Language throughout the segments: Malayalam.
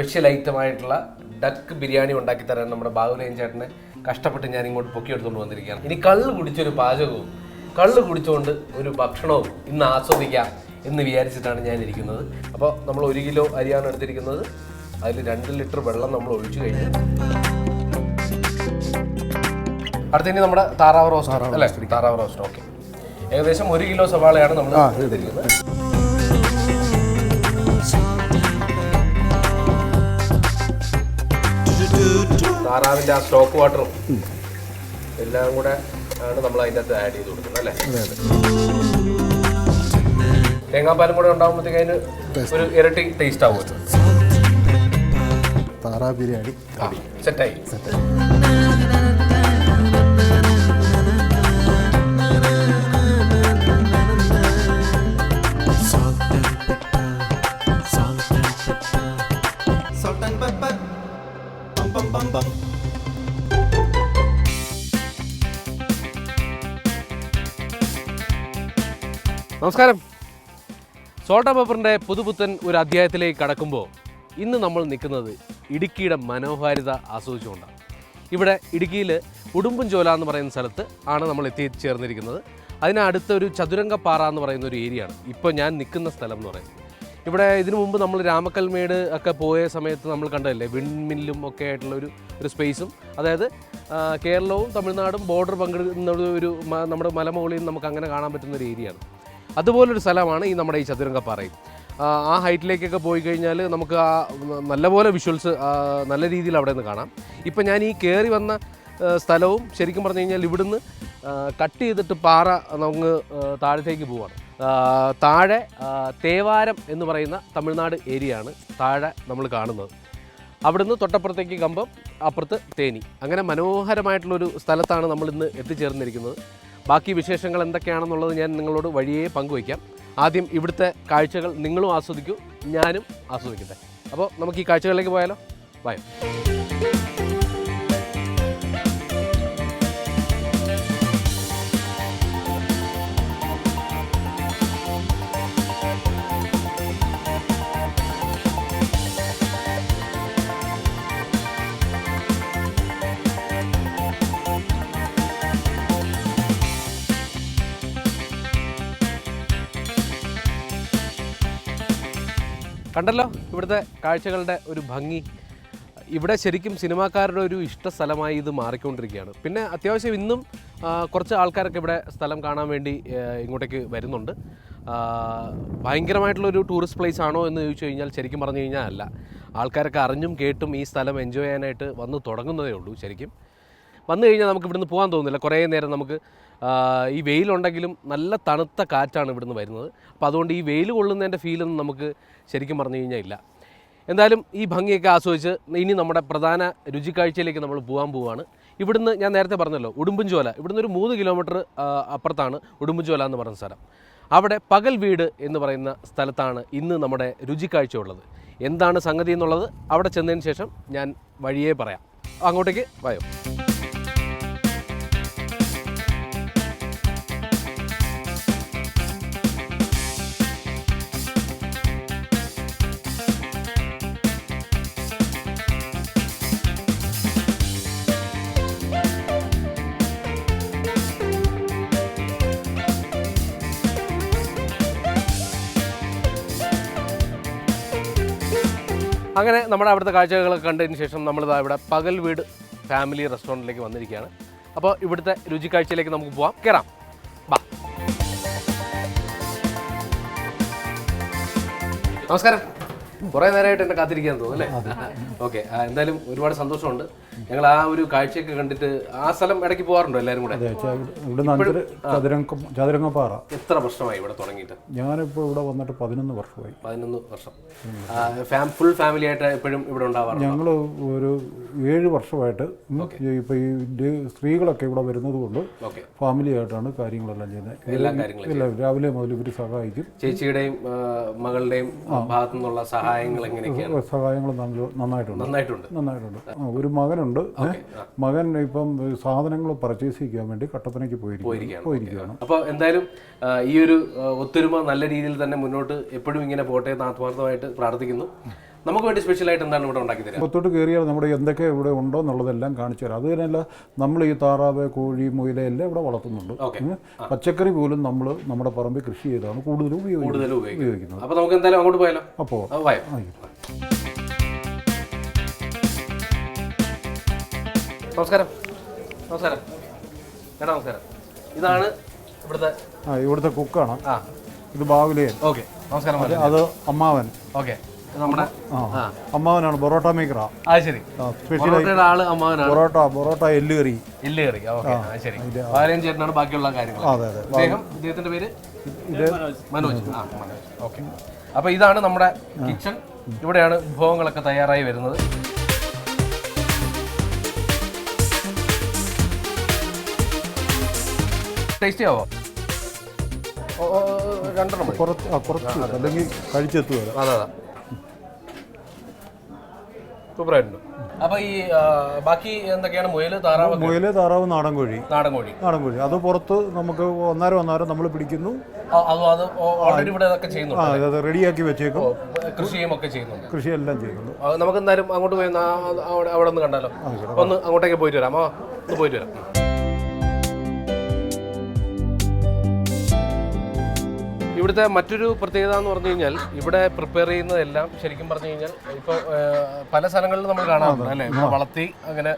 സ്പെഷ്യൽ ഐറ്റം ആയിട്ടുള്ള ഡക്ക് ബിരിയാണി ഉണ്ടാക്കി തരാൻ നമ്മുടെ ബാബുലയൻ ചേട്ടനെ കഷ്ടപ്പെട്ട് ഞാൻ ഇങ്ങോട്ട് പൊക്കിയെടുത്തുകൊണ്ട് വന്നിരിക്കുകയാണ്. ഇനി കള്ള് കുടിച്ചൊരു പാചകവും കള്ള് കുടിച്ചുകൊണ്ട് ഒരു ഭക്ഷണവും ഇന്ന് ആസ്വദിക്കാം എന്ന് വിചാരിച്ചിട്ടാണ് ഞാൻ ഇരിക്കുന്നത് അപ്പോൾ നമ്മൾ ഒരു കിലോ അരിയാണ് എടുത്തിരിക്കുന്നത്. അതിൽ രണ്ട് ലിറ്റർ വെള്ളം നമ്മൾ ഒഴിച്ചു കഴിഞ്ഞു. അടുത്തതിന് നമ്മുടെ താറാവ് റോസ്റ്റ് അല്ലേ? താറാവ് റോസ്റ്റ് ഓക്കെ ഏകദേശം ഒരു കിലോ സവാളയാണ് നമ്മൾ എടുത്തിരിക്കുന്നത്. താറാവിന്റെ ആ സ്റ്റോക്ക് വാട്ടറും എല്ലാം കൂടെ ആണ് നമ്മൾ അതിന്റെ അകത്ത് ആഡ് ചെയ്ത് കൊടുക്കുന്നത് അല്ലേ? തേങ്ങാപ്പാലും കൂടെ ഉണ്ടാകുമ്പോഴത്തേക്ക് അതിന് ഒരു ഇരട്ടി ടേസ്റ്റ് ആവുമല്ലോ താറാ ബിരിയാണി. സെറ്റായി Salt നമസ്കാരം. സോൾട്ട പേപ്പറിന്റെ പുതുപുത്തൻ ഒരു അധ്യായത്തിലേക്ക് കടക്കുമ്പോൾ ഇന്ന് നമ്മൾ നിൽക്കുന്നത് ഇടുക്കിയുടെ മനോഹാരിത ആസ്വദിച്ചുകൊണ്ടാണ്. ഇവിടെ ഇടുക്കിയിൽ ഉടുമ്പൻചോല എന്ന് പറയുന്ന സ്ഥലത്ത് ആണ് നമ്മൾ എത്തിച്ചേർന്നിരിക്കുന്നത് അതിനടുത്ത ഒരു ചതുരംഗപ്പാറ എന്ന് പറയുന്ന ഒരു ഏരിയ ആണ്. ഇപ്പോൾ ഞാൻ നിൽക്കുന്ന സ്ഥലം എന്ന് പറയുന്നത്. ഇവിടെ ഇതിനു മുമ്പ് നമ്മൾ രാമക്കൽമേട് ഒക്കെ പോയ സമയത്ത് നമ്മൾ കണ്ടതല്ലേ? വിൺമില്ലും ഒക്കെ ആയിട്ടുള്ള ഒരു ഒരു സ്പേസും അതായത് കേരളവും തമിഴ്നാടും ബോർഡർ പങ്കെടുക്കുന്ന ഒരു- നമ്മുടെ മലമുകളിൽ നമുക്ക് അങ്ങനെ കാണാൻ പറ്റുന്ന ഒരു ഏരിയയാണ് അതുപോലൊരു സ്ഥലമാണ് ഈ നമ്മുടെ ഈ ചതുരംഗപ്പാറയും ആ, ഹൈറ്റിലേക്കൊക്കെ പോയി കഴിഞ്ഞാൽ നമുക്ക് ആ നല്ലപോലെ വിഷ്വൽസ് നല്ല രീതിയിൽ അവിടെ നിന്ന് കാണാം. ഇപ്പം ഞാൻ ഈ കയറി വന്ന സ്ഥലവും ശരിക്കും പറഞ്ഞു കഴിഞ്ഞാൽ ഇവിടുന്ന് കട്ട് ചെയ്തിട്ട് പാറ നമുക്ക് താഴത്തേക്ക് പോവാണ്. താഴെ തേവാരം എന്ന് പറയുന്ന തമിഴ്നാട് ഏരിയയാണ് താഴെ നമ്മൾ കാണുന്നത്. അവിടുന്ന് തൊട്ടപ്പുറത്തേക്ക് കമ്പം അപ്പുറത്ത് തേനി. അങ്ങനെ മനോഹരമായിട്ടുള്ളൊരു സ്ഥലത്താണ് നമ്മൾ ഇന്ന് എത്തിച്ചേർന്നിരിക്കുന്നത്. ബാക്കി വിശേഷങ്ങൾ എന്തൊക്കെയാണെന്നുള്ളത് ഞാൻ നിങ്ങളോട് വഴിയേ പങ്കുവയ്ക്കാം. ആദ്യം ഇവിടുത്തെ കാഴ്ചകൾ നിങ്ങളും ആസ്വദിക്കൂ ഞാനും ആസ്വദിക്കട്ടെ. അപ്പോൾ നമുക്ക് ഈ കാഴ്ചകളിലേക്ക് പോയാലോ? ബൈ കണ്ടല്ലോ ഇവിടുത്തെ കാഴ്ചകളുടെ ഒരു ഭംഗി. ഇവിടെ ശരിക്കും സിനിമാക്കാരുടെ ഒരു ഇഷ്ട സ്ഥലമായി ഇത് മാറിക്കൊണ്ടിരിക്കുകയാണ്. പിന്നെ അത്യാവശ്യം ഇന്നും കുറച്ച് ആൾക്കാരൊക്കെ ഇവിടെ സ്ഥലം കാണാൻ വേണ്ടി ഇങ്ങോട്ടേക്ക് വരുന്നുണ്ട്. ഭയങ്കരമായിട്ടുള്ളൊരു ടൂറിസ്റ്റ് പ്ലേസ് ആണോ എന്ന് ചോദിച്ചു കഴിഞ്ഞാൽ ശരിക്കും പറഞ്ഞു കഴിഞ്ഞാൽ അല്ല. ആൾക്കാരൊക്കെ അറിഞ്ഞും കേട്ടും ഈ സ്ഥലം എൻജോയ് ചെയ്യാനായിട്ട് വന്ന് തുടങ്ങുന്നതേ ഉള്ളൂ ശരിക്കും. വന്നു കഴിഞ്ഞാൽ നമുക്ക് ഇവിടുന്ന് പോകാൻ തോന്നുന്നില്ല. കുറേ നേരം നമുക്ക് ഈ വെയിലുണ്ടെങ്കിലും നല്ല തണുത്ത കാറ്റാണ് ഇവിടുന്ന് വരുന്നത്. അപ്പോൾ അതുകൊണ്ട് ഈ വെയിൽ കൊള്ളുന്നതിന്റെ ഫീലൊന്നും നമുക്ക് ശരിക്കും പറഞ്ഞു കഴിഞ്ഞാൽ ഇല്ല. എന്തായാലും ഈ ഭംഗിയൊക്കെ ആസ്വദിച്ച് ഇനി നമ്മുടെ പ്രധാന രുചിക്കാഴ്ചയിലേക്ക് നമ്മൾ പോകാൻ പോവുകയാണ്. ഇവിടുന്ന് ഞാൻ നേരത്തെ പറഞ്ഞല്ലോ ഉടുമ്പുംചോല ഇവിടുന്ന് ഒരു മൂന്ന് കിലോമീറ്റർ അപ്പുറത്താണ് ഉടുമ്പുംചോല എന്ന് പറയുന്ന സ്ഥലം. അവിടെ പകൽ വീട് എന്ന് പറയുന്ന സ്ഥലത്താണ് ഇന്ന് നമ്മുടെ രുചിക്കാഴ്ച ഉള്ളത്. എന്താണ് സംഗതി എന്നുള്ളത് അവിടെ ചെന്നതിന് ശേഷം ഞാൻ വഴിയേ പറയാം. അങ്ങോട്ടേക്ക് വയോ. അങ്ങനെ നമ്മുടെ അവിടുത്തെ കാഴ്ചകളൊക്കെ കണ്ടതിന് ശേഷം നമ്മളിതാ ഇവിടെ പകൽ വീട് ഫാമിലി റെസ്റ്റോറന്റിലേക്ക് വന്നിരിക്കുകയാണ്. അപ്പോൾ ഇവിടുത്തെ രുചിക്കാഴ്ചയിലേക്ക് നമുക്ക് പോവാം. കയറാം ബാ. നമസ്കാരം. കുറേ നേരമായിട്ട് എന്നെ കാത്തിരിക്കാൻ തോന്നുന്നു അല്ലേ? ഓക്കെ. എന്തായാലും ഒരുപാട് സന്തോഷമുണ്ട്. ഞങ്ങൾ ആ ഒരു കാഴ്ചയൊക്കെ കണ്ടിട്ട് ആ സ്ഥലം ഇടയ്ക്ക് പോകാറുണ്ടോ എല്ലാവരും കൂടെ? ഇവിടുന്ന് അഞ്ചര ചതുരംഗ ചതുരംഗപ്പാറ. എത്ര വർഷമായി ഇവിടെ തുടങ്ങിയിട്ട്? ഞാനിപ്പോൾ ഇവിടെ വന്നിട്ട് പതിനൊന്ന് വർഷമായി. പതിനൊന്ന് വർഷം. ഫുൾ ഫാമിലി ആയിട്ട് എപ്പോഴും ഇവിടെ ഉണ്ടാവാറുണ്ട്? ഞങ്ങൾ ഒരു ഏഴ് വർഷമായിട്ട് ഇപ്പോൾ ഈ സ്ത്രീകളൊക്കെ ഇവിടെ വരുന്നത് കൊണ്ട് ഫാമിലി ആയിട്ടാണ് കാര്യങ്ങളെല്ലാം ചെയ്യുന്നത്. എല്ലാ കാര്യങ്ങളും രാവിലെ മുതൽ ഇവർ സഹായിക്കും. ചേച്ചിയുടെയും മകളുടെയും ഭാഗത്തു നിന്നുള്ള സഹായങ്ങൾ എങ്ങനെയൊക്കെയാണ്? സഹായങ്ങൾ നന്നായിട്ടുണ്ട്. നന്നായിട്ടുണ്ട്. നന്നായിട്ടുണ്ട്. ഒരു മകനുണ്ട്. ഏ? മകൻ ഇപ്പം സാധനങ്ങൾ പർച്ചേസ് ചെയ്യാൻ വേണ്ടി കട്ടപ്പനയ്ക്ക് പോയിരിക്കുകയാണ്. പോയിരിക്കുകയാണ്. അപ്പോൾ എന്തായാലും ഈ ഒരു ഒത്തൊരുമ നല്ല രീതിയിൽ തന്നെ മുന്നോട്ട് എപ്പോഴും ഇങ്ങനെ പോട്ടെ എന്ന് ആത്മാർത്ഥമായിട്ട് പ്രാർത്ഥിക്കുന്നു. നമുക്ക് വേണ്ടി സ്പെഷ്യൽ ആയിട്ട് എന്താണ് ഇവിടെ ഉണ്ടാക്കി തരാം പുറത്തോട്ട് കയറിയാൽ നമ്മുടെ എന്തൊക്കെ ഇവിടെ ഉണ്ടോ എന്നുള്ളതെല്ലാം കാണിച്ചു തരാം. അത് തന്നെയല്ല നമ്മൾ ഈ താറാവ് കോഴി മുയില എല്ലാം ഇവിടെ വളർത്തുന്നുണ്ട്. പച്ചക്കറി പോലും നമ്മൾ നമ്മുടെ പറമ്പിൽ കൃഷി ചെയ്താണ് കൂടുതലും ഉപയോഗിക്കുന്നത്. അപ്പോൾ നമുക്ക് എന്തായാലും അങ്ങോട്ട് പോയാലോ? അപ്പോൾ നമസ്കാരം. നമസ്കാരം. ചേട്ടാ നമസ്കാരം. ഇതാണ് ഇവിടുത്തെ ആ ഇവിടുത്തെ കുക്കാണ്. ആ. ഇത് ബാവുലയൻ ഓക്കെ. നമസ്കാരം അത് അമ്മാവൻ. ഓക്കെ. നമ്മുടെ അമ്മാവനാണ് പൊറോട്ട മേക്കറാ. ശരി. പൊറോട്ടയുടെ ആൾ അമ്മാവനാണ്. പൊറോട്ട പൊറോട്ട എല്ല് കറി ഇല്ല് കറി ആ ശരി. ബാലൻ ചേട്ടനാണ് ബാക്കിയുള്ള കാര്യങ്ങൾ അതെ അതെ. അദ്ദേഹം ഇദ്ദേഹത്തിന്റെ പേര്? മനോജ്. ആ മനോജ്. ഓക്കെ. അപ്പൊ ഇതാണ് നമ്മുടെ കിച്ചൺ. ഇവിടെയാണ് വിഭവങ്ങളൊക്കെ തയ്യാറായി വരുന്നത്. ടേസ്റ്റി ആവോ? രണ്ടെണ്ണം മതി. കുറച്ച് ആ കുറച്ച് ഇല്ല. അല്ലെങ്കിൽ കഴിച്ചെത്തുക അതെ. അതെ സൂപ്പറായിട്ടുണ്ട്. അപ്പൊ ഈ ആ, ബാക്കി എന്തൊക്കെയാണ്? മുയൽ താറാവ് മുയൽ താറാവ് നാടൻ കോഴി. നാടൻ കോഴി. നാടൻ കോഴി. അത് പുറത്ത് നമുക്ക് ഒന്നര ഒന്നര നമ്മൾ പിടിക്കുന്നു. ആ, അത് അത് ഓൾറെഡി ഇവിടെ അതൊക്കെ ചെയ്യുന്നുണ്ട് ആ അത് റെഡിയാക്കി വെച്ചേക്കും. കൃഷിയും ഒക്കെ ചെയ്യുന്നുണ്ട്. കൃഷിയെല്ലാം ചെയ്യുന്നു. ആ, നമുക്ക് എന്തായാലും അങ്ങോട്ട് പോയി ഒന്ന് ആ- ആ- അവിടെ അവിടെ ഒന്ന് കണ്ടാലോ? ഒന്ന് അങ്ങോട്ടേക്ക് പോയിട്ട് വരാം. ആ ഒന്ന് പോയിട്ട് വരാം. ഇവിടുത്തെ മറ്റൊരു പ്രത്യേകത എന്ന് പറഞ്ഞു കഴിഞ്ഞാൽ ഇവിടെ പ്രിപ്പയർ ചെയ്യുന്നതെല്ലാം ശരിക്കും പറഞ്ഞു കഴിഞ്ഞാൽ ഇപ്പോൾ പല സ്ഥലങ്ങളിലും നമ്മൾ കാണാറുണ്ട് അല്ലേ? വളർത്തി അങ്ങനെ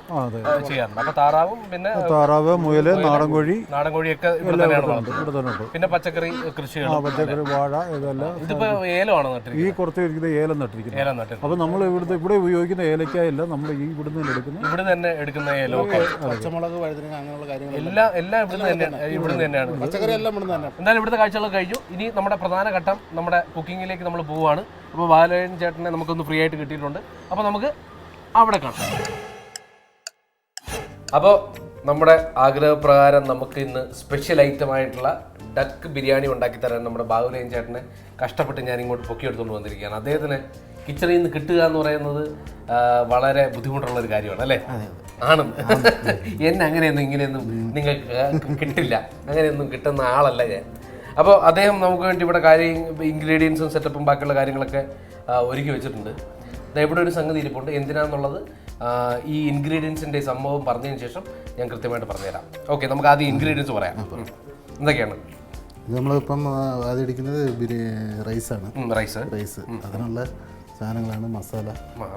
ചെയ്യാറുണ്ട്. അപ്പൊ താറാവും പിന്നെ താറാവ് മുയൽ നാടൻ കോഴി നാടൻ കോഴിയൊക്കെ ഇവിടെ തന്നെയാണ് വളർത്തുന്നത്. പിന്നെ പച്ചക്കറി കൃഷി കൃഷികൾ പച്ചക്കറി വാഴ ഇതെല്ലാം ഇതിപ്പോ ഏലമാണ് നട്ടിരിക്കുന്നത്. ഈ കുറച്ച് ഏലം നട്ടിരിക്കുന്നത്. ഏലം നട്ടിരിക്കുന്നത്. അപ്പൊ നമ്മൾ ഇവിടുത്തെ ഇവിടെ ഉപയോഗിക്കുന്ന ഏലക്കായല്ല നമ്മൾ ഈ ഇവിടുന്ന് തന്നെ എടുക്കുന്ന ഇവിടെ തന്നെ എടുക്കുന്ന ഏലമൊക്കെ പച്ചമുളക് വഴുതനങ്ങ അങ്ങനെയുള്ള കാര്യങ്ങൾ എല്ലാം എല്ലാം ഇവിടുന്ന് തന്നെയാണ് ഇവിടുന്ന് തന്നെയാണ്. പച്ചക്കറി എല്ലാം ഇവിടുന്ന് തന്നെ. എന്തായാലും ഇവിടുത്തെ കാഴ്ചകളൊക്കെ കഴിഞ്ഞു. ഇനി നമ്മുടെ പ്രധാന ഘട്ടം നമ്മുടെ കുക്കിങ്ങിലേക്ക് നമ്മൾ പോവുകയാണ്. അപ്പോൾ ബാലയൻ ചേട്ടനെ നമുക്കൊന്ന് ഫ്രീ ആയിട്ട് കിട്ടിയിട്ടുണ്ട്. അപ്പോൾ നമുക്ക് അവിടെ കാണാം. അപ്പോൾ നമ്മുടെ ആഗ്രഹപ്രകാരം നമുക്ക് ഇന്ന് സ്പെഷ്യൽ ഐറ്റം ആയിട്ടുള്ള ഡക്ക് ബിരിയാണി ഉണ്ടാക്കി തരാൻ നമ്മുടെ ബാഹുലയൻ ചേട്ടനെ കഷ്ടപ്പെട്ട് ഞാൻ ഇങ്ങോട്ട് പൊക്കിയെടുത്തുകൊണ്ട് വന്നിരിക്കുകയാണ്. അദ്ദേഹത്തിന് കിച്ചണിൽ നിന്ന് കിട്ടുക എന്ന് പറയുന്നത് വളരെ ബുദ്ധിമുട്ടുള്ള ഒരു കാര്യമാണ് അല്ലേ? ആണ്. എന്നെ അങ്ങനെയൊന്നും ഇങ്ങനെയൊന്നും നിങ്ങൾക്ക് കിട്ടില്ല. അങ്ങനെയൊന്നും കിട്ടുന്ന ആളല്ല ഞാൻ. അപ്പോൾ അദ്ദേഹം നമുക്ക് വേണ്ടി ഇവിടെ കാര്യം ഇൻഗ്രീഡിയൻസും സെറ്റപ്പും ബാക്കിയുള്ള കാര്യങ്ങളൊക്കെ ഒരുക്കി വെച്ചിട്ടുണ്ട്. ഇവിടെ ഒരു സംഗതി ഇരിപ്പുണ്ട്. എന്തിനാണെന്നുള്ളത് ഈ ഇൻഗ്രീഡിയൻസിന്റെ സംഭവം പറഞ്ഞതിന് ശേഷം ഞാൻ കൃത്യമായിട്ട് പറഞ്ഞുതരാം. ഓക്കെ നമുക്ക് ആദ്യം ഇൻഗ്രീഡിയൻസ് പറയാം. എന്തൊക്കെയാണ്? ഇത് നമ്മളിപ്പം ആദ്യം റൈസാണ്. റൈസ്. റൈസ്. അതിനുള്ള സാധനങ്ങളാണ് മസാല.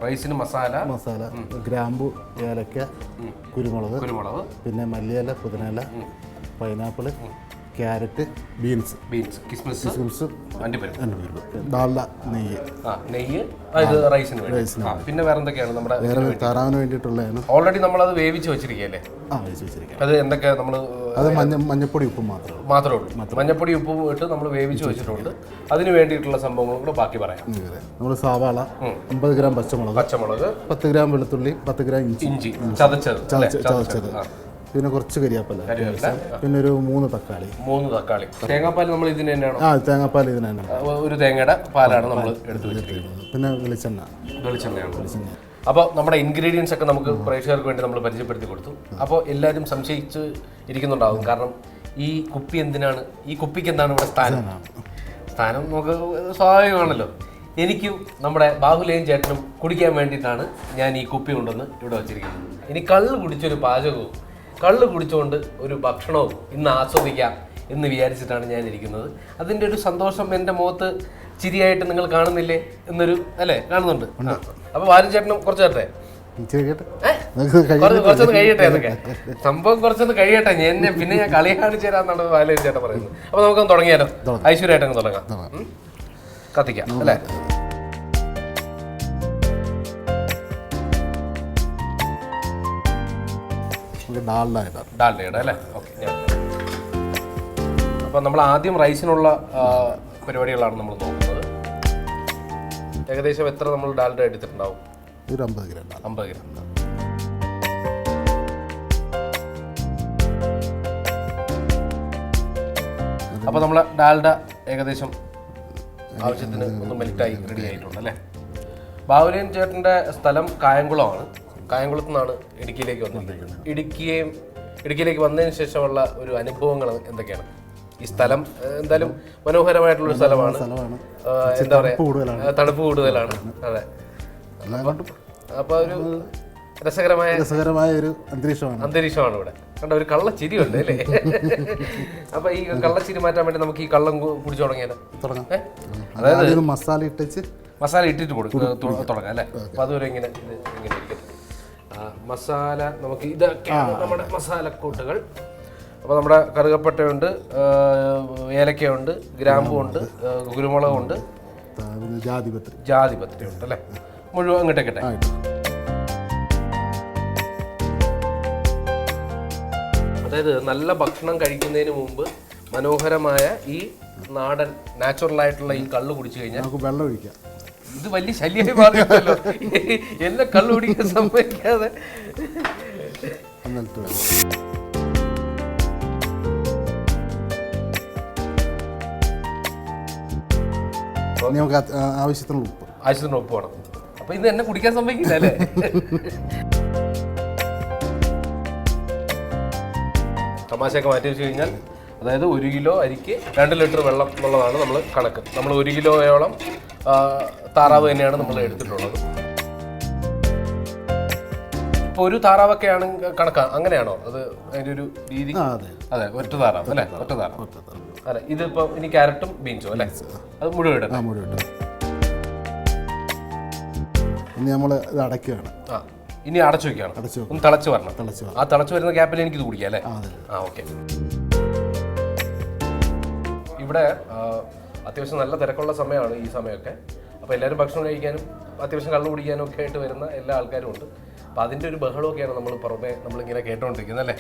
റൈസിന് മസാല. മസാല. ഗ്രാമ്പു ഏലക്ക കുരുമുളക് കുരുമുളക്. പിന്നെ മല്ലിയില പുതിനയില പൈനാപ്പിൾ ക്യാരറ്റ് ബീൻസ്. ബീൻസ് കിസ്മിസ് കിസ്മിസ് അണ്ടിപ്പരിപ്പ്. ഡാൽഡ നെയ്യ്. ആ നെയ്യ്. ആ, ഇത് റൈസിന് വേണ്ടി. ആ, പിന്നെ വേറെ എന്തൊക്കെയാണ് നമ്മുടെ വേറെ തരാൻ വേണ്ടിയിട്ടുള്ളതാണ്. ഓൾറെഡി അത് വേവിച്ച് വെച്ചിരിക്കുകയല്ലേ? ആ വെച്ച് വെച്ചിരിക്കുന്നത് അത് എന്തൊക്കെ നമ്മൾ അത് മഞ്ഞ മഞ്ഞപ്പൊടി ഉപ്പും മാത്രമേ ഉള്ളൂ. മാത്രമേ ഉള്ളൂ മഞ്ഞപ്പൊടി ഉപ്പും ഇട്ട് നമ്മൾ വേവിച്ച് വെച്ചിട്ടുണ്ട്. അതിന് വേണ്ടിയിട്ടുള്ള സംഭവങ്ങളും കൂടെ ബാക്കി പറയാം. നമ്മൾ സവാള അമ്പത് ഗ്രാം പച്ചമുളക് പച്ചമുളക്. പത്ത് ഗ്രാം വെളുത്തുള്ളി പത്ത് ഗ്രാം ഇഞ്ചി. ഇഞ്ചി. ചതച്ചത് അല്ലേ? ചതച്ചത്. പിന്നെ കുറച്ച് കരിയാപ്പല. പിന്നെ ഒരു മൂന്ന് തക്കാളി. മൂന്ന് തക്കാളി. തേങ്ങാപ്പാൽ നമ്മൾ ഇതിന് തന്നെയാണ്? ആ തേങ്ങാപ്പാൽ ഇതിന് തന്നെയാണ്. ഒരു തേങ്ങയുടെ പാലാണ് നമ്മൾ എടുത്ത് വെച്ചിരിക്കുന്നത്. പിന്നെ വെളിച്ചെണ്ണ. വെളിച്ചെണ്ണയാണ്. അപ്പോൾ നമ്മുടെ ഇൻഗ്രീഡിയൻസ് ഒക്കെ നമുക്ക് പ്രേക്ഷകർക്ക് വേണ്ടി നമ്മൾ പരിചയപ്പെടുത്തി കൊടുത്തു. അപ്പോൾ എല്ലാവരും സംശയിച്ച് ഇരിക്കുന്നുണ്ടാവും. കാരണം ഈ കുപ്പി എന്തിനാണ്? ഈ കുപ്പിക്ക് എന്താണ് ഇവിടെ സ്ഥാനം. സ്ഥാനം നമുക്ക് സ്വാഭാവികമാണല്ലോ. എനിക്കും നമ്മുടെ ബാഹുലയും ചേട്ടനും കുടിക്കാൻ വേണ്ടിയിട്ടാണ് ഞാൻ ഈ കുപ്പി കൊണ്ടുവന്ന് ഇവിടെ വച്ചിരിക്കുന്നത്. ഇനി കള്ള് കുടിച്ചൊരു പാചകവും കള്ള് കുടിച്ചുകൊണ്ട് ഒരു ഭക്ഷണവും ഇന്ന് ആസ്വദിക്കാം എന്ന് വിചാരിച്ചിട്ടാണ് ഞാൻ ഇരിക്കുന്നത് അതിന്റെ ഒരു സന്തോഷം എന്റെ മുഖത്ത് ചിരിയായിട്ട് നിങ്ങൾ കാണുന്നില്ലേ എന്നൊരു അല്ലേ? കാണുന്നുണ്ട്. അപ്പോൾ ബാലൻ ചേട്ടനും കുറച്ച് തരട്ടെ കുറച്ചൊന്ന് കഴിയട്ടെ അതൊക്കെ സംഭവം കുറച്ചൊന്ന് കഴിയട്ടെ. ഞാൻ എന്നെ പിന്നെ ഞാൻ കളി കാണിച്ചു തരാന്നാണ് ചേട്ടൻ പറയുന്നത്. അപ്പൊ നമുക്കൊന്ന് തുടങ്ങിയാലോ? ഐശ്വര്യമായിട്ടങ്ങ് തുടങ്ങാം. കത്തിക്കാം അല്ലേ? നമുക്ക് ഡാൽഡ ഇടാം അല്ലേ? ഓക്കെ അപ്പോൾ നമ്മൾ ആദ്യം റൈസിനുള്ള പരിപാടികളാണ് നമ്മൾ നോക്കുന്നത്. ഏകദേശം എത്ര നമ്മൾ ഡാൽഡ എടുത്തിട്ടുണ്ടാവും? ഒരു അമ്പത് ഗ്രാം ഡാൽഡ അമ്പത് ഗ്രാം അപ്പോൾ നമ്മൾ ഡാൽഡ ഏകദേശം ആവശ്യത്തിന് ഒന്ന് മെൽറ്റായി റെഡി ആയിട്ടുണ്ട് അല്ലേ? ബാബുലിയൻ ചേട്ടന്റെ സ്ഥലം കായംകുളമാണ്. കായംകുളത്തു നിന്നാണ് ഇടുക്കിയിലേക്ക് വന്നിരിക്കുന്നത് ഇടുക്കിയെയും ഇടുക്കിയിലേക്ക് വന്നതിന് ശേഷമുള്ള ഒരു അനുഭവങ്ങൾ എന്തൊക്കെയാണ്? ഈ സ്ഥലം എന്തായാലും മനോഹരമായിട്ടുള്ള ഒരു സ്ഥലമാണ്. എന്താ പറയാ? തണുപ്പ് കൂടുതലാണ്. അതെ. അപ്പൊ അപ്പോൾ ഒരു രസകരമായ രസകരമായ ഒരു അന്തരീക്ഷമാണ്. അന്തരീക്ഷമാണ് ഇവിടെ. കണ്ട ഒരു കള്ളച്ചിരി ഉണ്ട് അല്ലേ? അപ്പൊ ഈ കള്ളച്ചിരി മാറ്റാൻ വേണ്ടി നമുക്ക് ഈ കള്ളം കുടിച്ചു തുടങ്ങിയാലോ? തുടങ്ങാം. അതായത് മസാല ഇട്ടിട്ട് മസാല ഇട്ടിട്ട് കൊടുക്കും തുടങ്ങാം അല്ലേ? അപ്പൊ അതുവരെ ഇങ്ങനെ ഇങ്ങനെ ഇരിക്കട്ടെ. മസാല നമുക്ക് ഇതൊക്കെയാണ് നമ്മുടെ മസാലക്കൂട്ടുകൾ. അപ്പോൾ നമ്മുടെ കറുകപ്പട്ടയുണ്ട് ഏലക്കയുണ്ട് ഗ്രാമ്പുണ്ട് കുരുമുളകുണ്ട്. ജാതിപത്രി ജാതിപത്രി. ഉണ്ട് അല്ലേ? മുഴുവൻ അങ്ങോട്ടേക്കട്ടെ അതായത് നല്ല ഭക്ഷണം കഴിക്കുന്നതിന് മുമ്പ് മനോഹരമായ ഈ നാടൻ നാച്ചുറൽ ആയിട്ടുള്ള ഈ കള്ള് കുടിച്ചു കഴിഞ്ഞാൽ നമുക്ക് വെള്ളം ഒഴിക്കാം. ഇത് വലിയ ശല്യമായി മാറിയല്ലോ എന്നെ കള്ളുപിടിക്കാൻ ഇനി നമുക്ക് ആവശ്യത്തിനുള്ള ഉപ്പ്. ആവശ്യത്തിനുള്ള ഉപ്പ് വേണം. അപ്പൊ ഇത് എന്നെ കുടിക്കാൻ സമ്മതിക്കില്ല അല്ലേ? തമാശയൊക്കെ മാറ്റി വെച്ച് കഴിഞ്ഞാൽ അതായത് ഒരു കിലോ അരിക്ക് രണ്ട് ലിറ്റർ വെള്ളം എന്നുള്ളതാണ് നമ്മൾ കണക്ക്. നമ്മൾ ഒരു കിലോയോളം താറാവ് തന്നെയാണ് നമ്മൾ എടുത്തിട്ടുള്ളത്. ഇപ്പോൾ ഒരു താറാവൊക്കെയാണ് കണക്കാ അങ്ങനെയാണോ? അത് അതിന്റെ ഒരു രീതി? അതെ. ഒറ്റ താറാവ് അല്ലേ? ഒറ്റ താറാവ്. അതെ ഇതിപ്പോ ഇനി ക്യാരറ്റും ബീൻസും അല്ലേ? അത് മുഴുവൻ ഇനി നമ്മൾ ഇത് അടയ്ക്കുകയാണ്. ആ ഇനി അടച്ചു വെക്കുകയാണ്. ഒന്ന് തിളച്ച് വരണം. തിളച്ച്. ആ തിളച്ച് വരുന്ന ഗ്യാപ്പിൽ എനിക്ക് ഇത് കുടിക്കാം അല്ലേ? ആ ഓക്കെ. ഇവിടെ അത്യാവശ്യം നല്ല തിരക്കുള്ള സമയമാണ് ഈ സമയമൊക്കെ. അപ്പോൾ എല്ലാവരും ഭക്ഷണം കഴിക്കാനും അത്യാവശ്യം കള്ളു കുടിക്കാനും ഒക്കെ ആയിട്ട് വരുന്ന എല്ലാ ആൾക്കാരും ഉണ്ട്. അപ്പോൾ അതിന്റെ ഒരു ബഹളമൊക്കെയാണ് നമ്മൾ പുറമെ നമ്മളിങ്ങനെ കേട്ടുകൊണ്ടിരിക്കുന്നത് അല്ലേ?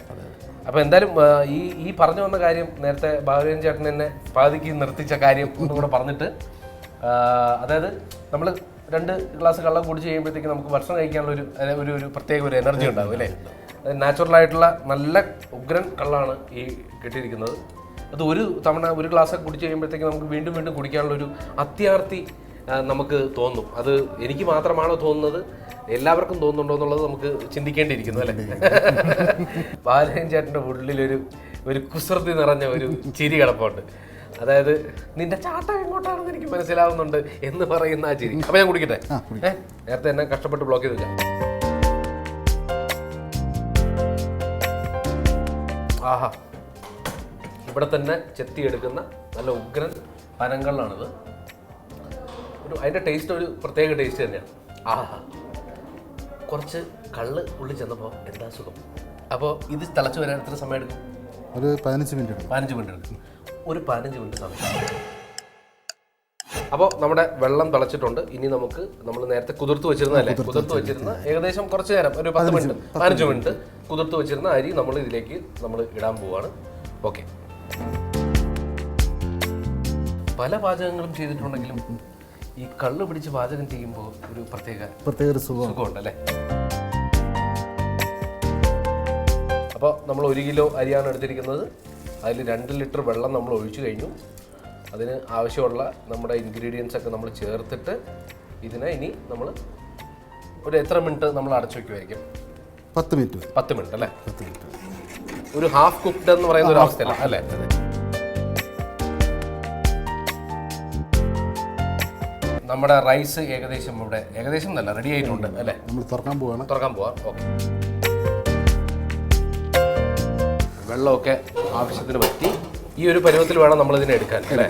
അപ്പോൾ എന്തായാലും ഈ ഈ പറഞ്ഞു വന്ന കാര്യം നേരത്തെ ഭാഗവൻ ചേട്ടൻ എന്നെ പാതിക്ക് നിർത്തിച്ച കാര്യം കൂടെ പറഞ്ഞിട്ട് അതായത് നമ്മൾ രണ്ട് ഗ്ലാസ് കള്ളം കുടിച്ച് കഴിയുമ്പോഴത്തേക്ക് നമുക്ക് ഭക്ഷണം കഴിക്കാനുള്ള ഒരു ഒരു ഒരു പ്രത്യേക ഒരു എനർജി ഉണ്ടാവും അല്ലേ? നാച്ചുറൽ ആയിട്ടുള്ള നല്ല ഉഗ്രൻ കള്ളാണ് ഈ കിട്ടിയിരിക്കുന്നത്. അത് ഒരു തവണ ഒരു ഗ്ലാസ് ഒക്കെ കുടിച്ച് കഴിയുമ്പോഴത്തേക്ക് നമുക്ക് വീണ്ടും വീണ്ടും കുടിക്കാനുള്ള ഒരു അത്യാർത്തി നമുക്ക് തോന്നും. അത് എനിക്ക് മാത്രമാണോ തോന്നുന്നത്? എല്ലാവർക്കും തോന്നുന്നുണ്ടോ എന്നുള്ളത് നമുക്ക് ചിന്തിക്കേണ്ടിയിരിക്കുന്നു അല്ലേ? ബാലൻ ചേട്ടന്റെ ഉള്ളിലൊരു ഒരു കുസൃതി നിറഞ്ഞ ഒരു ചിരി കിടപ്പുണ്ട്. അതായത് നിന്റെ ചാട്ട എങ്ങോട്ടാണെന്ന് എനിക്ക് മനസ്സിലാവുന്നുണ്ട് എന്ന് പറയുന്ന ആ ചിരി. അപ്പൊ ഞാൻ കുടിക്കട്ടെ? നേരത്തെ എന്നെ കഷ്ടപ്പെട്ട് ബ്ലോക്ക് ചെയ്തില്ല ആഹാ. ഇവിടെ തന്നെ ചെത്തിയെടുക്കുന്ന നല്ല ഉഗ്രൻ പനങ്ങളിലാണിത് ഒരു അതിന്റെ ടേസ്റ്റ് ഒരു പ്രത്യേക ടേസ്റ്റ് തന്നെയാണ്. ആഹാ. കുറച്ച് കള്ള് ഉള്ളിൽ ചെന്നപ്പോൾ എന്താ സുഖം? അപ്പോൾ ഇത് തിളച്ച് വരാൻ എത്ര സമയം എടുക്കും? ഒരു പതിനഞ്ച് മിനിറ്റ് എടുക്കും. പതിനഞ്ച് മിനിറ്റ് എടുക്കും. ഒരു പതിനഞ്ച് മിനിറ്റ് സമയം. അപ്പോൾ നമ്മുടെ വെള്ളം തിളച്ചിട്ടുണ്ട്. ഇനി നമുക്ക് നമ്മൾ നേരത്തെ കുതിർത്ത് വെച്ചിരുന്നല്ലേ കുതിർത്ത് വെച്ചിരുന്ന. ഏകദേശം കുറച്ച് നേരം ഒരു പത്ത് മിനിറ്റ് പതിനഞ്ച് മിനിറ്റ് കുതിർത്ത് വെച്ചിരുന്ന അരി നമ്മൾ ഇതിലേക്ക് നമ്മൾ ഇടാൻ പോവാണ്. ഓക്കെ പല പാചകങ്ങളും ചെയ്തിട്ടുണ്ടെങ്കിലും ഈ കള്ള് പിടിച്ച് പാചകം ചെയ്യുമ്പോൾ ഒരു പ്രത്യേക പ്രത്യേക ഒരു സുഖം. സുഖമുണ്ടല്ലേ? അപ്പോൾ നമ്മൾ ഒരു കിലോ അരിയാണ് എടുത്തിരിക്കുന്നത്. അതിൽ രണ്ട് ലിറ്റർ വെള്ളം നമ്മൾ ഒഴിച്ചു കഴിഞ്ഞു. അതിന് ആവശ്യമുള്ള നമ്മുടെ ഇൻഗ്രീഡിയൻസ് ഒക്കെ നമ്മൾ ചേർത്തിട്ട് ഇതിനെ ഇനി നമ്മൾ ഒരു എത്ര മിനിറ്റ് നമ്മൾ അടച്ചു വയ്ക്കുമായിരിക്കും? പത്ത് മിനിറ്റ് പത്ത് മിനിറ്റ് അല്ലേ? പത്ത് മിനിറ്റ് ഒരു ഹാഫ് കുക്ക്ഡ് എന്ന് പറയുന്ന ഒരു അവസ്ഥയല്ല അല്ലേ? നമ്മുടെ റൈസ് ഏകദേശം ഇവിടെ ഏകദേശം നല്ല റെഡി ആയിട്ടുണ്ട് അല്ലേ? നമ്മൾ തുറക്കാൻ പോവാണ്. തുറക്കാൻ പോവാം ഓക്കെ വെള്ളമൊക്കെ ആവശ്യത്തിന് പറ്റി ഈ ഒരു പരുവത്തിൽ വേണം നമ്മൾ ഇതിനെ എടുക്കാൻ അല്ലേ?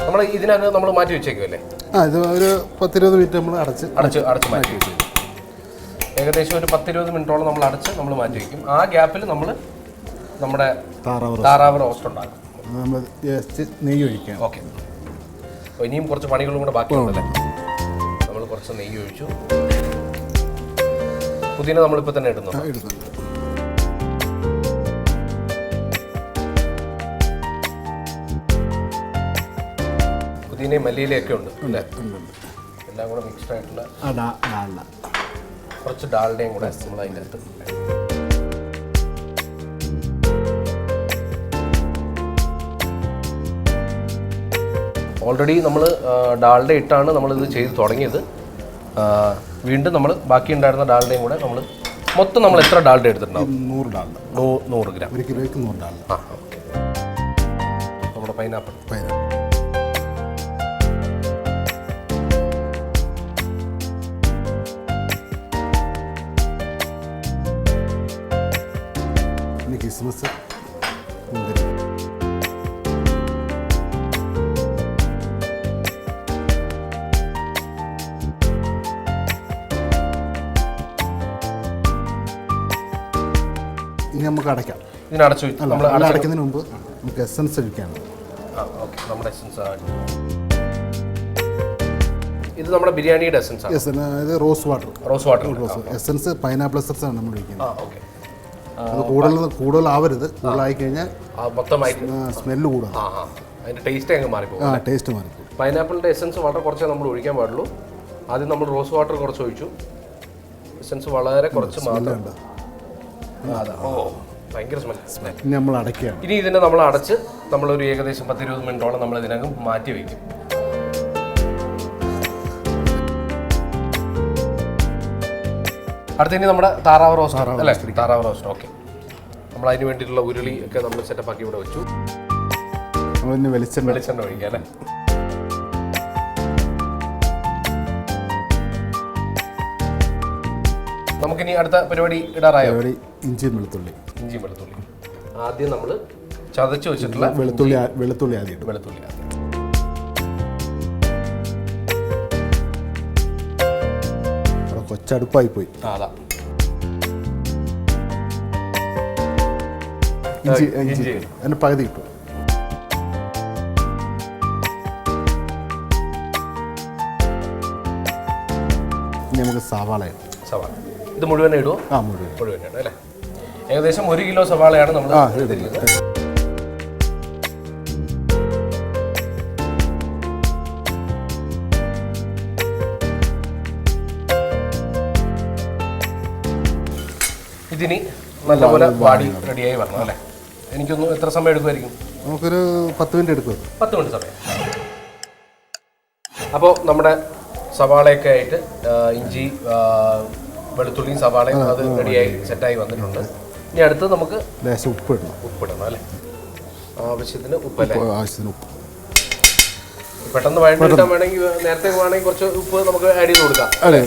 നമ്മൾ ഇതിനകത്ത് നമ്മൾ മാറ്റി വെച്ചേക്കുമല്ലേ ആ ഇത് ഒരു പത്തിരുപത് മിനിറ്റ് നമ്മൾ അടച്ച് അടച്ച് അടച്ച് മാറ്റി വെക്കും ഏകദേശം ഒരു പത്തിരുപത് മിനിറ്റോളം നമ്മൾ അടച്ച് നമ്മൾ മാറ്റി വയ്ക്കും. ആ ഗ്യാപ്പിൽ നമ്മൾ നമ്മുടെ താറാവ് റോസ്റ്റ് ഉണ്ടാക്കും. നെയ്യ് ഒഴിക്കാം. ഓക്കെ. അപ്പോൾ ഇനിയും കുറച്ച് പണികളും കൂടെ ബാക്കിയുണ്ടല്ലേ? നമ്മൾ കുറച്ച് നെയ്യ് ഒഴിച്ചു. പുതിന നമ്മളിപ്പോൾ തന്നെ ഇടുന്നു. പുതിനയും മല്ലിയിലൊക്കെ ഉണ്ട് അല്ലേ. എല്ലാം കൂടെ മിക്സ്ഡ് ആയിട്ടുള്ള കുറച്ച് ഡാൽഡയും കൂടെ നമ്മൾ അതിന്റെ അകത്ത് ഓൾറെഡി നമ്മൾ ഡാൽഡ ഇട്ടാണ് നമ്മളിത് ചെയ്ത് തുടങ്ങിയത്. വീണ്ടും നമ്മൾ ബാക്കി ഉണ്ടായിരുന്ന ഡാൽഡയും കൂടെ നമ്മൾ മൊത്തം നമ്മൾ എത്ര ഡാൽഡ എടുത്തിട്ടുണ്ടാവും? നൂറ് ഡാൽഡ. നൂ- നൂറ് ഗ്രാം. ഒരു കിലോയ്ക്ക് നൂറ് ഡാൽഡ. ആ ഓക്കെ. നമ്മുടെ പൈനാപ്പിൾ. പതിനാറ് കിസ്മിസ് മുന്തിരി ഇനി നമുക്ക് അടയ്ക്കാം. ഇതിനടച്ചു അടച്ചു നമ്മൾ അടയ്ക്കുന്നതിന് മുമ്പ് നമുക്ക് എസൻസ് ഓക്കെ. നമ്മുടെ എസൻസ് ഇത് നമ്മുടെ ബിരിയാണിയുടെ എസൻസ് ആണ് ഇത് rose water. Rose water rose essence pineapple essence ആണ് നമ്മൾ ഒഴിക്കുന്നത്. ഓക്കെ. അത് കൂടുതൽ കൂടുതൽ ആവരുത് കൂടുതലായി കഴിഞ്ഞാൽ മൊത്തമായിട്ട്. സ്മെല്ല് കൂടുതൽ ആ ആ. അതിന്റെ ടേസ്റ്റ് അങ്ങ് മാറിപ്പോകും ആ ടേസ്റ്റ് മാറിപ്പോകും. എസൻസ് വളരെ കുറച്ചേ നമ്മൾ ഒഴിക്കാൻ പാടുള്ളൂ. ആദ്യം നമ്മൾ റോസ് വാട്ടർ കുറച്ച് ഒഴിച്ചു. എസൻസ് വളരെ കുറച്ച് മാത്രം. ആ, അതാ. ഓ ഭയങ്കര സ്മെൽ ഇനി നമ്മൾ ഇനി ഇതിനെ നമ്മൾ അടച്ച് നമ്മളൊരു ഏകദേശം പത്തിരുപത് മിനിറ്റോളം നമ്മൾ ഇതിനകം മാറ്റി വയ്ക്കും. അടുത്ത ഇനി നമ്മുടെ താറാവ് റോസ്റ്റ് അല്ലേ? താറാവ് റോസ്റ്റ് ഓക്കെ നമ്മൾ അതിന് വേണ്ടിയിട്ടുള്ള ഉരുളി ഒക്കെ നമ്മൾ സെറ്റപ്പ് ആക്കി ഇവിടെ വെച്ചു. വെളിച്ചെണ്ണ വെളിച്ചെണ്ണ അല്ലേ? നമുക്കിനി അടുത്ത പരിപാടി ഇടാറായോ? ഇഞ്ചി ഇഞ്ചിയും വെളുത്തുള്ളി. ഇഞ്ചി വെളുത്തുള്ളി ആദ്യം നമ്മൾ ചതച്ച് വെച്ചിട്ടുള്ള വെളുത്തുള്ളി വെളുത്തുള്ളി ആദ്യം വെളുത്തുള്ളി ആദ്യം. അവിടെ കൊച്ചടുപ്പായി പോയി അതാ. ഇഞ്ചി ഇഞ്ചി. അതിന് പകുതി ഇട്ടു. ഇനി നമുക്ക് സവാള ഇടാം. സവാള. ഇത് മുഴുവൻ ഇടുമോ ആ മുഴുവൻ. മുഴുവൻ ഇടും അല്ലേ? ഏകദേശം ഒരു കിലോ സവാളയാണ് നമ്മൾ ആ ഇതിനി നല്ലപോലെ വാടി റെഡിയായി വരണം അല്ലേ? എനിക്കൊന്ന് എത്ര സമയം എടുക്കുമായിരിക്കും? നമുക്കൊരു പത്ത് മിനിറ്റ് എടുക്കും പത്ത് മിനിറ്റ് സമയം. അപ്പോൾ നമ്മുടെ സവാളയൊക്കെ ആയിട്ട് ഇഞ്ചി വെളുത്തുള്ളിയും സവാളയും അത് റെഡിയായി സെറ്റായി വന്നിട്ടുണ്ട്. ഇനി അടുത്ത് നമുക്ക് ലേശം ഉപ്പ് ഇടണം. ഉപ്പിടണം അല്ലേ? ആവശ്യത്തിന് ഉപ്പ് ആവശ്യത്തിന് ഉപ്പ്. പെട്ടെന്ന് വഴി കിട്ടാൻ വേണമെങ്കിൽ നേരത്തെ വേണമെങ്കിൽ കുറച്ച് ഉപ്പ് നമുക്ക് ആഡ് ചെയ്ത് കൊടുക്കാം അതെ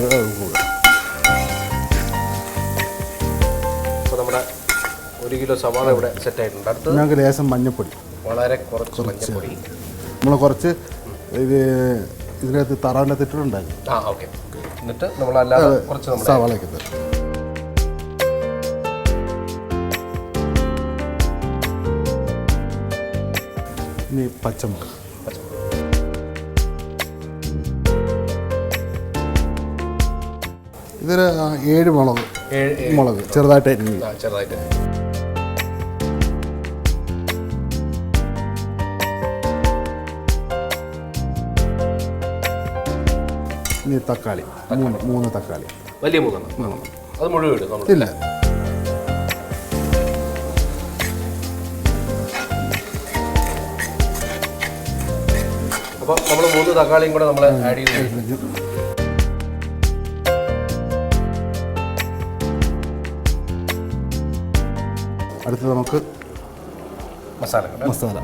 ഒരു കിലോ സവാള ഇവിടെ സെറ്റ് ആയിട്ടുണ്ട്. അടുത്തത് ഞങ്ങൾക്ക് ലേശം മഞ്ഞൾപ്പൊടി വളരെ കുറച്ച് മഞ്ഞപ്പൊടി. നമ്മൾ കുറച്ച് ഇത് ഇതിനകത്ത് തറാവിന്റെ ഇട്ടിട്ടുണ്ടായിരുന്നു. ആ ഓക്കെ എന്നിട്ട് നമ്മൾ അല്ലാതെ കുറച്ച് സവാളയൊക്കെ. ഇനി പച്ചമുളക്. ഇതൊരു ഏഴ് മുളക്. മുളക്. ചെറുതായിട്ട് ചെറുതായിട്ട്. ഇനി തക്കാളി. മൂന്ന് മൂന്ന് തക്കാളി. വലിയ മൂന്നെണ്ണം. അത് മുഴുവൻ ഇടും നമ്മൾ ഇല്ല. അപ്പോൾ നമ്മൾ മൂന്ന് തക്കാളിയും കൂടെ നമ്മൾ ആഡ് ചെയ്ത് അടുത്തത് അടുത്ത് നമുക്ക് മസാലകൾ മസാല.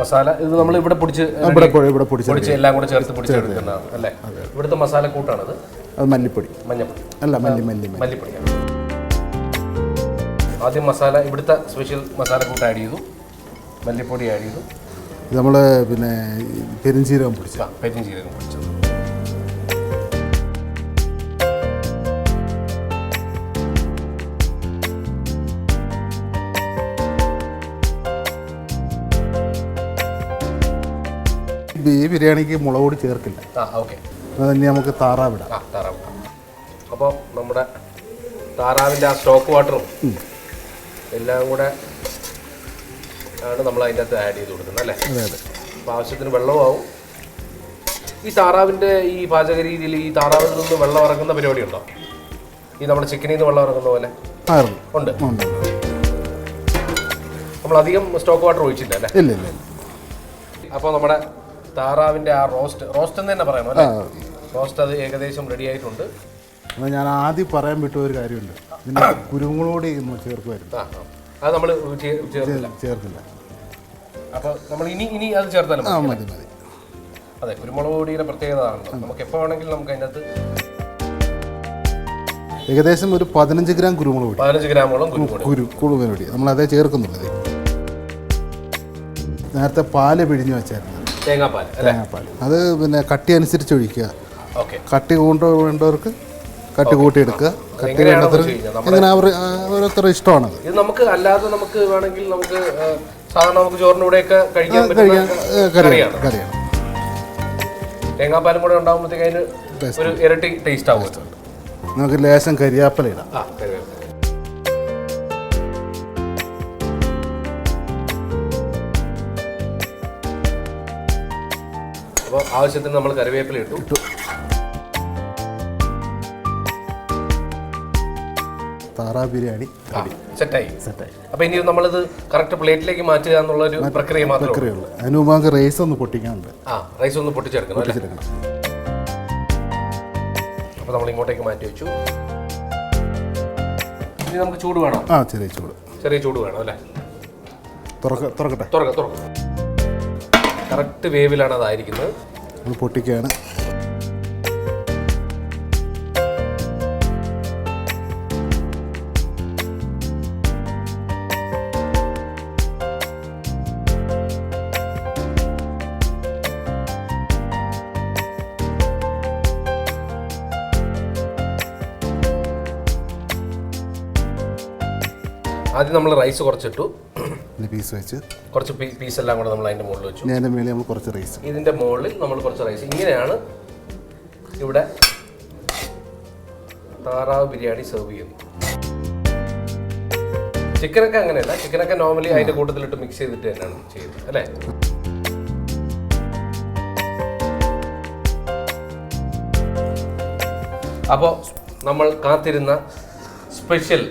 മസാല ഇത് നമ്മൾ ഇവിടെ പൊടിച്ച് ഇവിടെ ഇവിടെ പൊടിച്ച എല്ലാം കൂടെ ചേർത്ത് പൊടിച്ചെടുക്കുന്നതാണ് അല്ലേ? ഇവിടുത്തെ മസാല കൂട്ടാണത്. അത് മല്ലിപ്പൊടി. മഞ്ഞപ്പൊടി അല്ല മല്ലി മല്ലി മല്ലിപ്പൊടി ആദ്യം മസാല ഇവിടുത്തെ സ്പെഷ്യൽ മസാല കൂട്ട് ആഡ് ചെയ്തു. മല്ലിപ്പൊടി ആഡ് ചെയ്തു. നമ്മൾ പിന്നെ പെരിഞ്ചീരകം പെരുംജീരകം പെരിഞ്ചീരകം ആ പൊടിച്ചത് ഈ ബിരിയാണിക്ക് മുളക് പൊടി ചേർക്കില്ല ആ ഓക്കെ. അത് ഇനി നമുക്ക് താറാവിടാം. ആ താറാവ്. അപ്പോൾ നമ്മുടെ താറാവിന്റെ ആ സ്റ്റോക്ക് വാട്ടറും എല്ലാം കൂടെ ആണ് നമ്മൾ അതിന്റെ അകത്ത് ആഡ് ചെയ്ത് കൊടുക്കുന്നത് അല്ലേ? അതെ അതെ. അപ്പോൾ ആവശ്യത്തിന് വെള്ളവും ആവും ഈ താറാവിന്റെ ഈ പാചക രീതിയിൽ ഈ താറാവിൽ നിന്ന് വെള്ളം ഇറങ്ങുന്ന പരിപാടി ഉണ്ടോ? ഈ നമ്മുടെ ചിക്കനിൽ നിന്ന് വെള്ളം ഇറങ്ങുന്ന പോലെ? ഉണ്ട്. ഉണ്ട്. ഉണ്ട്. നമ്മൾ അധികം സ്റ്റോക്ക് വാട്ടർ ഒഴിച്ചില്ല അല്ലേ? ഇല്ല ഇല്ല ഇല്ല. അപ്പോൾ നമ്മുടെ താറാവിന്റെ ആ റോസ്റ്റ് റോസ്റ്റ് എന്ന് തന്നെ പറയണം അല്ലേ? റോസ്റ്റ് അത് ഏകദേശം റെഡി ആയിട്ടുണ്ട്. എന്നാൽ ഞാൻ ആദ്യം പറയാൻ വിട്ട ഒരു കാര്യമുണ്ട്. ഇതിന്റെ കുരുമുളോടി ചേർക്കുമായിരുന്നു. ആ. അത് നമ്മൾ ചേർത്തില്ല. ചേർക്കില്ല അപ്പോൾ നമ്മൾ ഇനി ഇനി അത് ചേർത്താലും ആ മതി. മതി അതെ കുരുമുളക് പൊടിയുടെ പ്രത്യേകത ആണ് നമുക്ക് എപ്പോൾ വേണമെങ്കിലും നമുക്ക് അതിനകത്ത് ഏകദേശം ഒരു പതിനഞ്ച് ഗ്രാം കുരുമുളക് പൊടി പതിനഞ്ച് ഗ്രാമോളം കുരു കുരുമുളക് പൊടി നമ്മൾ അതേ ചേർക്കുന്നുള്ളത് നേരത്തെ പാൽ പിഴിഞ്ഞ് വെച്ചായിരുന്നു. തേങ്ങാപ്പാൽ തേങ്ങാപ്പാൽ. അത് പിന്നെ കട്ടി അനുസരിച്ച് ഒഴിക്കുക. ഓക്കെ. കട്ടി കൊണ്ട് വേണ്ടവർക്ക് കട്ടി കൂട്ടിയെടുക്കുക. കട്ടി വേണ്ടത്ര അവർ ഓരോരുത്തരുടെ ഇഷ്ടമാണ് ഇത് നമുക്ക് അല്ലാതെ നമുക്ക് വേണമെങ്കിൽ നമുക്ക് സാധാരണ നമുക്ക് ചോറിന്റെ കൂടെയൊക്കെ കഴിക്കാൻ കഴിക്കാൻ കറിയാണ്. കറിയാണ്. തേങ്ങാപ്പാലും കൂടെ ഉണ്ടാകുമ്പോഴത്തേക്ക് അതിന് ഒരു ഇരട്ടി ടേസ്റ്റ് ആവും. നമുക്ക് ലേശം കരിയാപ്പല ഇടാം. ആ കറിവേപ്പില അപ്പോൾ ആവശ്യത്തിന് നമ്മൾ കറിവേപ്പില ഇട്ടു. താറാ ബിരിയാണി സെറ്റായി. സെറ്റായി. അപ്പോൾ ഇനി നമ്മളിത് കറക്റ്റ് പ്ലേറ്റിലേക്ക് മാറ്റുക എന്നുള്ള ഒരു പ്രക്രിയ മാത്രമേ പ്രക്രിയയുള്ളൂ അതിന് മുമ്പ് നമുക്ക് റൈസ് ഒന്ന് പൊട്ടിക്കാനുണ്ട്. ആ റൈസ് ഒന്ന് പൊട്ടിച്ചെടുക്കണം അല്ലേ? പൊട്ടിച്ചെടുക്കണം. അപ്പോൾ നമ്മൾ ഇങ്ങോട്ടേക്ക് മാറ്റി വെച്ചു. ഇനി നമുക്ക് ചൂട് വേണം? ആ ചെറിയ ചൂട്. ചെറിയ ചൂട് വേണം അല്ലേ? തുറക്ക തുറക്കട്ടെ. തുറക്കാം തുറക്കാം. കറക്റ്റ് വേവിലാണ് അതായിരിക്കുന്നത്. നമ്മൾ പൊട്ടിക്കുകയാണ്. ആദ്യം നമ്മൾ റൈസ് കുറച്ചിട്ടു. പീസ് വെച്ച്. കുറച്ച് പീസ് എല്ലാം കൂടെ നമ്മൾ അതിന്റെ മുകളിൽ വെച്ചു. മേലെ നമ്മൾ കുറച്ച് റൈസ് ഇതിന്റെ മുകളിൽ നമ്മൾ കുറച്ച് റൈസ് ഇങ്ങനെയാണ് ഇവിടെ താറാവ് ബിരിയാണി സെർവ് ചെയ്യുന്നത്. ചിക്കനൊക്കെ അങ്ങനെയല്ല. ചിക്കനൊക്കെ നോർമലി അതിന്റെ കൂട്ടത്തിലിട്ട് മിക്സ് ചെയ്തിട്ട് തന്നെയാണ് ചെയ്യുന്നത് അല്ലേ? അപ്പോൾ നമ്മൾ കാത്തിരുന്ന സ്പെഷ്യൽ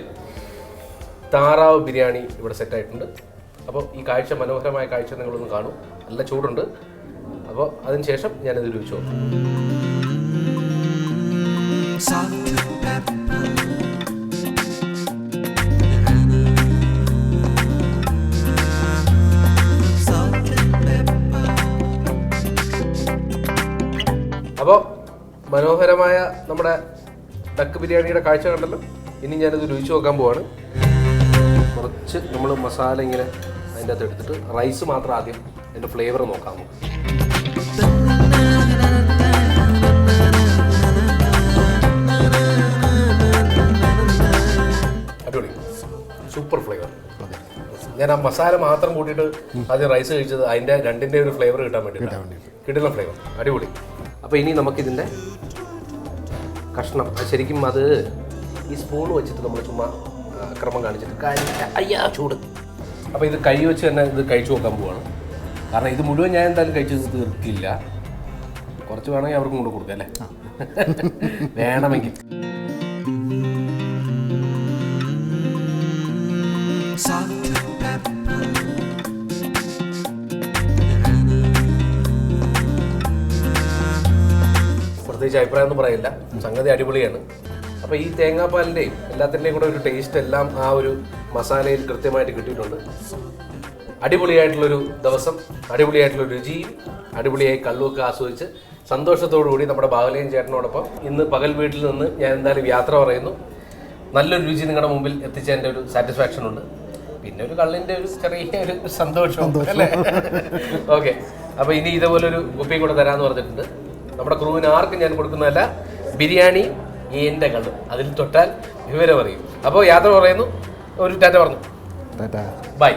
താറാവ് ബിരിയാണി ഇവിടെ സെറ്റായിട്ടുണ്ട് അപ്പോൾ ഈ കാഴ്ച മനോഹരമായ കാഴ്ച നിങ്ങളൊന്ന് കാണും. നല്ല ചൂടുണ്ട്. അപ്പോൾ അതിനുശേഷം ഞാനിത് രുചിച്ചു അപ്പോൾ മനോഹരമായ നമ്മുടെ ഡക്ക് ബിരിയാണിയുടെ കാഴ്ച കണ്ടല്ലോ. ഇനി ഞാനിത് രുചിച്ചു നോക്കാൻ പോവാണ്. കുറച്ച് നമ്മൾ മസാല ഇങ്ങനെ അതിന്റെ അകത്ത് എടുത്തിട്ട് റൈസ് മാത്രം ആദ്യം അതിന്റെ ഫ്ലേവർ നോക്കാം നമുക്ക്. അടിപൊളി. സൂപ്പർ ഫ്ലേവർ ഞാൻ ആ മസാല മാത്രം കൂട്ടിയിട്ട് ആദ്യം റൈസ് കഴിച്ചത് അതിന്റെ രണ്ടിന്റെ ഒരു ഫ്ലേവർ കിട്ടാൻ വേണ്ടി കിട്ടുന്ന ഫ്ലേവർ അടിപൊളി. അപ്പോൾ ഇനി നമുക്കിതിന്റെ കഷ്ണം. ശരിക്കും അത് ഈ സ്പൂൺ വെച്ചിട്ട് നമ്മൾ ചുമ്മാ ആ, ക്രമം കാണിച്ചിട്ട് കാര്യമില്ല അയ്യാ ചൂട്. അപ്പോൾ ഇത് കൈ വെച്ച് തന്നെ ഇത് കഴിച്ചു നോക്കാൻ പോവാണ്. കാരണം ഇത് മുഴുവൻ ഞാൻ എന്തായാലും കഴിച്ച് തീർക്കില്ല കുറച്ച് വേണമെങ്കിൽ അവർക്കും കൂടെ കൊടുക്കാം അല്ലേ? വേണമെങ്കിൽ. പ്രത്യേകിച്ച് അഭിപ്രായം ഒന്നും പറയില്ല. സംഗതി അടിപൊളിയാണ്. അപ്പോൾ ഈ തേങ്ങാപ്പാലിന്റെയും എല്ലാത്തിന്റെയും കൂടെ ഒരു ടേസ്റ്റ് എല്ലാം ആ ഒരു മസാലയിൽ കൃത്യമായിട്ട് കിട്ടിയിട്ടുണ്ട്. അടിപൊളിയായിട്ടുള്ളൊരു ദിവസം അടിപൊളിയായിട്ടുള്ള രുചിയും അടിപൊളിയായി കള്ളുമൊക്കെ ആസ്വദിച്ച് സന്തോഷത്തോടു കൂടി നമ്മുടെ ബാഹുലയൻ ചേട്ടനോടൊപ്പം ഇന്ന് പകൽ വീട്ടിൽ നിന്ന് ഞാൻ എന്തായാലും യാത്ര പറയുന്നു. നല്ലൊരു രുചി നിങ്ങളുടെ മുമ്പിൽ എത്തിച്ചതിന്റെ ഒരു സാറ്റിസ്ഫാക്ഷൻ ഉണ്ട്. പിന്നെ ഒരു കള്ളിന്റെ ഒരു ചെറിയ ഒരു സന്തോഷം അല്ലേ? ഓക്കെ അപ്പോൾ ഇനി ഇതേപോലെ ഒരു കുപ്പിയും കൂടെ തരാമെന്ന് പറഞ്ഞിട്ടുണ്ട്. നമ്മുടെ ക്രൂവിന് ആർക്കും ഞാൻ കൊടുക്കുന്നതല്ല ബിരിയാണി എന്റെ കണ്ണ് അതിൽ തൊട്ടാൽ വിവരം അറിയും. അപ്പോൾ യാത്ര പറയുന്നു. ഒരു ടാറ്റ പറഞ്ഞു. ടാറ്റ. ബൈ.